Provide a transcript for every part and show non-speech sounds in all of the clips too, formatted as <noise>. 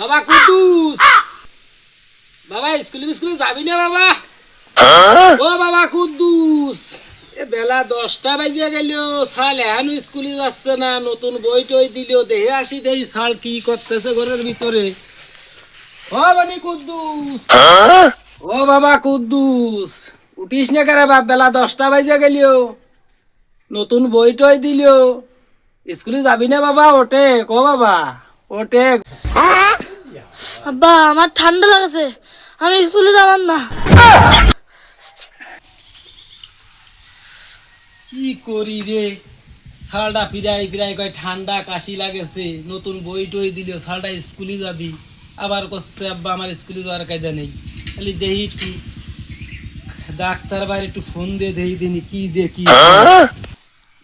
বাবা কুদ্দুস। বাবা স্কুলে স্কুলে যাবি না বাবা? ও বাবা কুদ্দুস। এ বেলা দশটা বাজিয়া গেল সাল এখনও স্কুলে যাচ্ছে না নতুন বই টই দিল দেহে আসি দেই সাল কি করতেছে ঘরের ভিতরে? ও বানি কুদ্দুস। ও বাবা কুদ্দুস উঠিস না কারে বাপ? বেলা দশটা বাজিয়া গেল নতুন বই টই দিল। স্কুলে যাবি না বাবা? ওটে ক বাবা ওটে আব্বা আমার ঠান্ডা লাগছে। আমি স্কুলে যাবার না। কি করি রে? সালটা পিরাই পিরাই কয় ঠান্ডা কাশি লাগেছে। নতুন বই টই দিল সালটা স্কুলে যাবি। আবার করছে আব্বা আমার স্কুলে যাওয়ার কায়দা নেই। খালি দেহি একটু ডাক্তার বাইরে একটু ফোন দিয়ে দেহি দিনি কি দেখি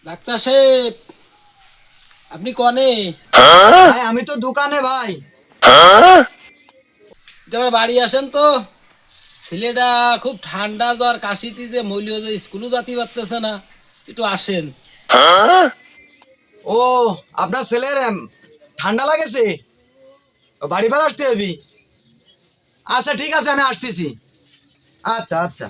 ডাক্তার সাহেব আপনি কনে? আমি তো দোকানে ভাই। এটা বাড়ি আসেন তো ছেলেটা খুব ঠান্ডা জ্বর কাশিতে যে মলিও যে স্কুলে যাতে পারতেছে না একটু আসেন ও আপনার ছেলের ঠান্ডা লাগেছে বাড়ি বার আসতে হবি আচ্ছা ঠিক আছে আমি আসতেছি আচ্ছা আচ্ছা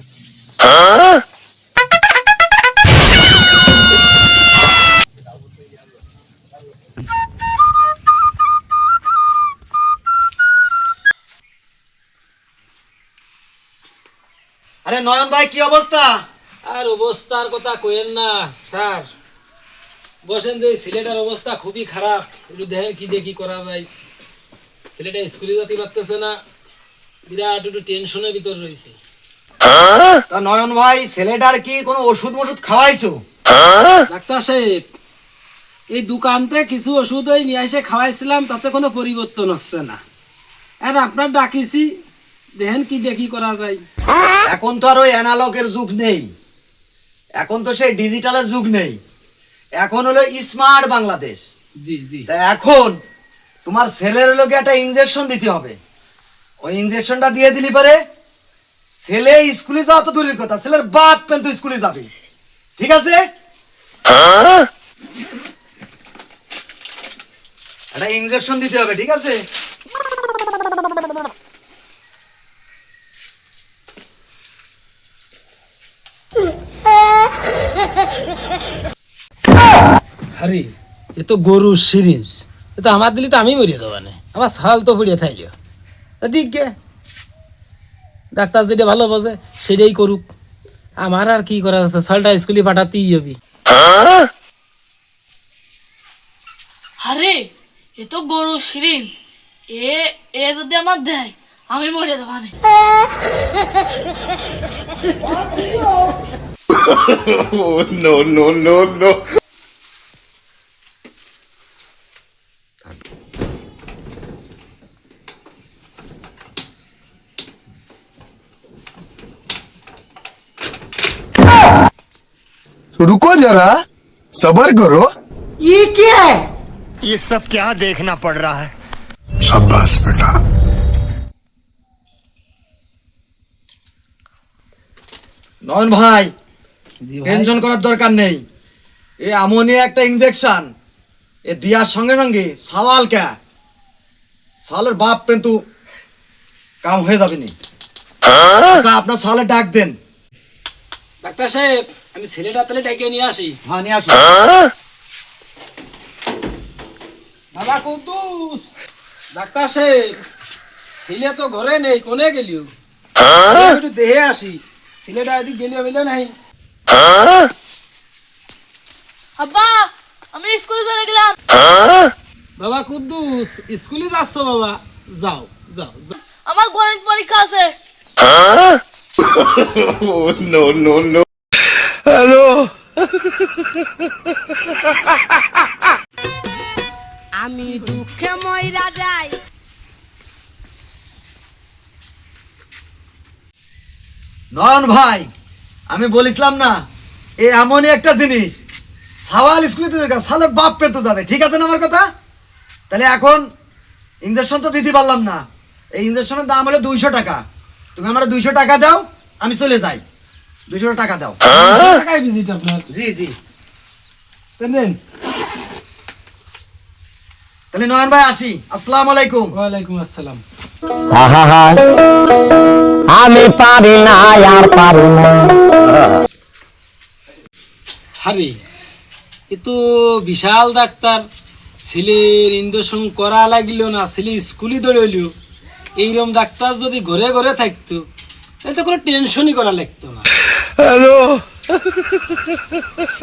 আরে নয়ন ভাই কি অবস্থা? আর অবস্থার কথা কইেন না স্যার। বসেন যে ছেলেটার অবস্থা খুবই খারাপ। একটু দেখেন কি দেখি করা যায়। ছেলেটা স্কুলে যেতে পারতেছে না। বিরাট একটু টেনশনের ভিতর রয়েছে। তা নয়ন ভাই ছেলেটার কি কোনো ওষুধ মষুধ খাওয়াইছো? ডাক্তার সাহেব এই দোকানতে কিছু ওষুধ ওই নিয়ে এসে খাওয়াইছিলাম তাতে কোনো পরিবর্তন হচ্ছে না। আর আপনার ডাকিছি দেখেন কি দেখি করা যায়। এখন তো আর ওই অ্যানালগের যুগ নেই। এখন তো সেই ডিজিটালের যুগ নেই। এখন হলো স্মার্ট বাংলাদেশ। জি জি। তা এখন তোমার ছেলের লোকে একটা ইঞ্জেকশন দিতে হবে। ওই ইঞ্জেকশনটা দিয়ে দিলি পারে ছেলে স্কুলে যাওয়া তো দূরের কথা। ছেলের বাপ কিন্তু স্কুলে যাবে। ঠিক আছে? একটা ইঞ্জেকশন দিতে হবে ঠিক আছে? আরে এ তো গরু সিরিজ এ তো আমার দিলে তো আমি মরিয়ে দেবো না। আমার সাল তো পড়িয়ে থাকল দিক গে। ডাক্তার যেটা ভালো বোঝে সেটাই করুক। আমার আর কি করার আছে? সালটা স্কুলে পাঠাতেই হবে। আরে এ তো গরু সিরিঞ্জ। এ এ যদি আমার দেয় আমি মরে দেবো না। <laughs> रुको जरा सबर करो ये सब क्या देखना पड़ रहा है शाबाश बेटा নয়ন ভাই জি ভাই। টেনশন করার দরকার নেই এ আমনি একটা ইঞ্জেকশন এ দিয়ার সঙ্গে সঙ্গে সাওয়াল কে সালের বাপ কিন্তু কাম হয়ে যাবে নি আচ্ছা, আপনার সালে ডাক দেন ডাক্তার সাহেব আমি ছেলেটা তাহলে ডেকে নিয়ে আসি। হ্যাঁ নিয়ে আসুন বাবা কুদ্দুস ডাক্তার সাহেব ছেলে তো ঘরে নেই কোনে গেলিও একটু দেহে আসি। ছেলেটা এদিক গেলিও বলে নাই। আব্বা আমি স্কুলে চলে গেলাম। বাবা কুদ্দুস স্কুলে যাচ্ছ বাবা? যাও যাও যাও। আমার গণিত পরীক্ষা আছে। <laughs> আমি দুঃখে ময়রা যাই। নয়ন ভাই আমি বলিছিলাম না এ এমনই একটা জিনিস। সাওয়াল স্কুলে তো সালের বাপ পেতে যাবে ঠিক আছে না আমার কথা? তাহলে এখন ইঞ্জেকশন তো দিতে পারলাম না। এই ইঞ্জেকশনের দাম হলো দুইশো টাকা। তুমি আমার দুইশো টাকা দাও আমি চলে যাই। দুইশো টাকা দাও। টাকায় ভিজিট আপনার। জি জি। দেন তাহলে নয়ন ভাই আসি। আসসালামু আলাইকুম। ওয়ালাইকুম আসসালাম। আমি পারি না আর পারি না। হারে এ তো বিশাল ডাক্তার। ছেলের ইন্দোসন করা লাগিল না ছেলে স্কুলই দৌড়ইল এইরকম ডাক্তার যদি ঘরে ঘরে থাকতো তাহলে তো কোনো টেনশনই করা লাগতো না। Hello. <laughs>